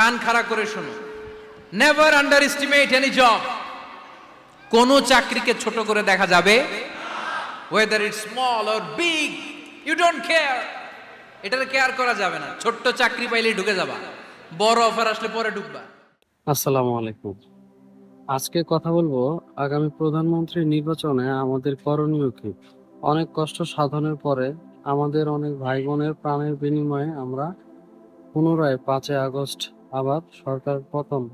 কান খাড়া করে শোনো। Never underestimate any job কোনো চাকরিকে ছোট করে দেখা যাবে? Whether it small or big you don't care এটার কেয়ার করা যাবে না। ছোট্ট চাকরি পাইলেই ঢুকে যাবা। বড় অফার আসলে পরে ঢুকবা। আসসালামু আলাইকুম। আজকে কথা বলব আগামী প্রধানমন্ত্রী নির্বাচনে আমাদের করণীয় কি? অনেক কষ্ট সাধনের পরে আমাদের অনেক ভাই বোনের প্রাণের বিনিময়ে আমরা পুনরায় পাঁচই আগস্ট আবার সরকার পতন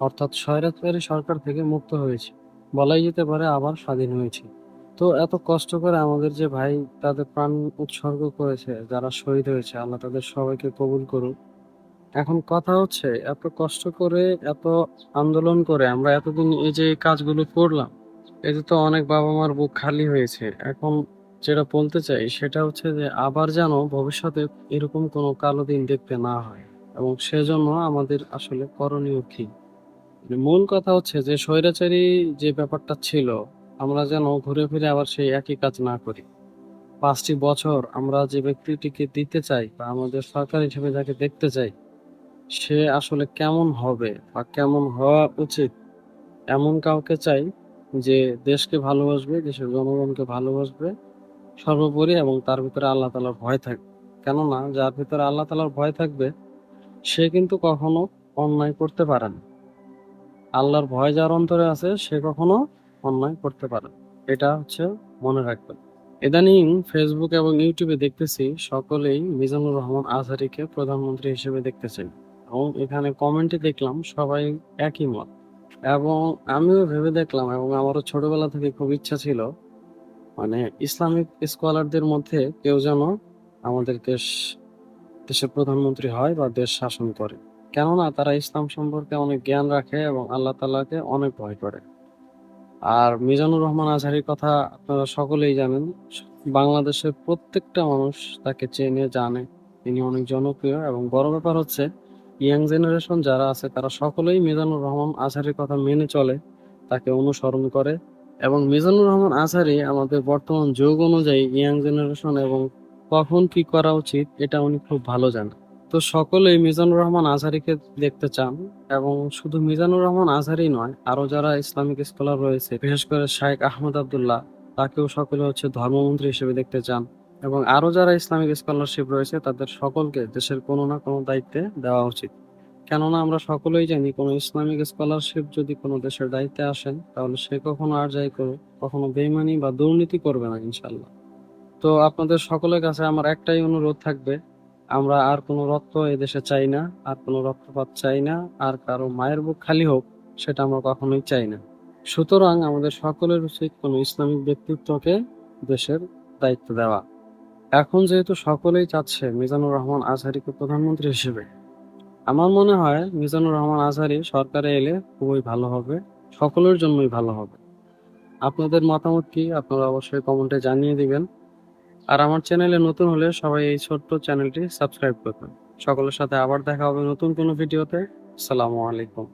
অর্থাৎ স্বৈরাচারী সরকার থেকে মুক্ত হয়েছে। বলাই যেতে পারে আবার স্বাধীন হয়েছে। তো এত কষ্ট করে আমাদের যে ভাই তাদের প্রাণ উৎসর্গ করেছে, যারা শহীদ হয়েছে, আল্লাহ তাদের সবাইকে কবুল করুক। এখন কথা হচ্ছে, এত কষ্ট করে, এত আন্দোলন করে আমরা এতদিন এই যে কাজগুলো করলাম এতে তো অনেক বাবা মার বুক খালি হয়েছে। এখন যেটা বলতে চাই, সেটা হচ্ছে যে আবার যেন ভবিষ্যতে এরকম কোনো কালো দিন দেখতে না হয়। এবং সেজন্য আমাদের আসলে করণীয় কি? মানে মূল কথা হচ্ছে যে, স্বৈরাচারী যে ব্যাপারটা ছিল, আমরা যেন ঘুরে ফিরে আবার সেই একই কাজ না করি। পাঁচটি বছর আমরা যে ব্যক্তিটিকে দিতে চাই বা আমাদের সরকার হিসেবে যাকে দেখতে চাই, সে আসলে কেমন হবে বা কেমন হওয়া উচিত? এমন কাউকে চাই যে, দেশকে ভালোবাসবে, দেশের জনগণকে ভালোবাসবে সর্বোপরি এবং তার ভিতরে আল্লাহ তালার ভয় থাকবে কেননা যার ভিতরে আল্লাহ তালার ভয় থাকবে সে কিন্তু কখনো অন্যায় করতে পারে না। আল্লাহর ভয় যার অন্তরে আছে, সে কখনো অন্যায় করতে পারে এটা হচ্ছে মনে রাখবেন। ইদানিং ফেসবুক এবং ইউটিউবে দেখতেছি সকলেই মিজানুর রহমান আজহারিকে প্রধানমন্ত্রী হিসেবে দেখতেছেন এবং এখানে কমেন্টে দেখলাম সবাই একই মত। এবং আমিও ভেবে দেখলাম এবং আমারও ছোটবেলা থেকে খুব ইচ্ছা ছিল মানে ইসলামিক স্কলারদের মধ্যে কেউ যেন আমাদের দেশ দেশের প্রধানমন্ত্রী হয় বা দেশ শাসন করে। কেননা তারা ইসলাম সম্পর্কে অনেক জ্ঞান রাখে এবং আল্লাহ তালাকে অনেক ভয় করে। আর মিজানুর রহমান আজহারির কথা আপনারা সকলেই জানেন, বাংলাদেশের প্রত্যেকটা মানুষ তাকে চেনে, জানে। তিনি অনেক জনপ্রিয় এবং বড় ব্যাপার হচ্ছে, ইয়াং জেনারেশন যারা আছে, তারা সকলেই মিজানুর রহমান আজহারির কথা মেনে চলে, তাকে অনুসরণ করে। এবং মিজানুর রহমান আজহারি আমাদের বর্তমান যুগ অনুযায়ী ইয়াং জেনারেশন এবং কখন কি করা উচিত, এটা উনি খুব ভালো জানেন। তো সকলেই মিজানুর রহমান আজহারিকে দেখতে চান এবং শুধু মিজানুর রহমান আজহারি নয় আরও যারা ইসলামিক স্কলার রয়েছে, বিশেষ করে শাইখ আহমদ আবদুল্লাহ, তাকেও সকলে হচ্ছে ধর্মমন্ত্রী হিসেবে দেখতে চান এবং আরও যারা ইসলামিক স্কলারশিপ রয়েছে, তাদের সকলকে দেশের কোনো না কোনো দায়িত্বে দেওয়া উচিত। কেননা আমরা সকলেই জানি, কোনো ইসলামিক স্কলারশিপ যদি কোনো দেশের দায়িত্বে আসেন, তাহলে সে কখনো আর যাই করুক, কখনো বেইমানি বা দুর্নীতি করবে না ইনশাল্লাহ তো আপনাদের সকলের কাছে আমার একটাই অনুরোধ থাকবে, আমরা আর কোনো রক্ত এদেশে চাই না, আর কোনো রক্তপাত চাই না, আর কারও মায়ের বুক খালি হোক, সেটা আমরা কখনোই চাই না। সুতরাং আমাদের সকলের উচিত কোনো ইসলামিক ব্যক্তিত্বকে দেশের দায়িত্ব দেওয়া। এখন যেহেতু সকলেই চাচ্ছে মিজানুর রহমান আজহারিকে প্রধানমন্ত্রী হিসেবে, আমার মনে হয় মিজানুর রহমান আজহারি সরকারে এলে খুবই ভালো হবে, সকলের জন্যই ভালো হবে। আপনাদের মতামত কি? আপনারা অবশ্যই কমেন্টে জানিয়ে দিবেন। আর আমার চ্যানেলে নতুন হলে সবাই এই ছোট্ট চ্যানেলটি সাবস্ক্রাইব করবেন। সকলের সাথে আবার দেখা হবে নতুন কোনো ভিডিওতে। আসসালামু আলাইকুম।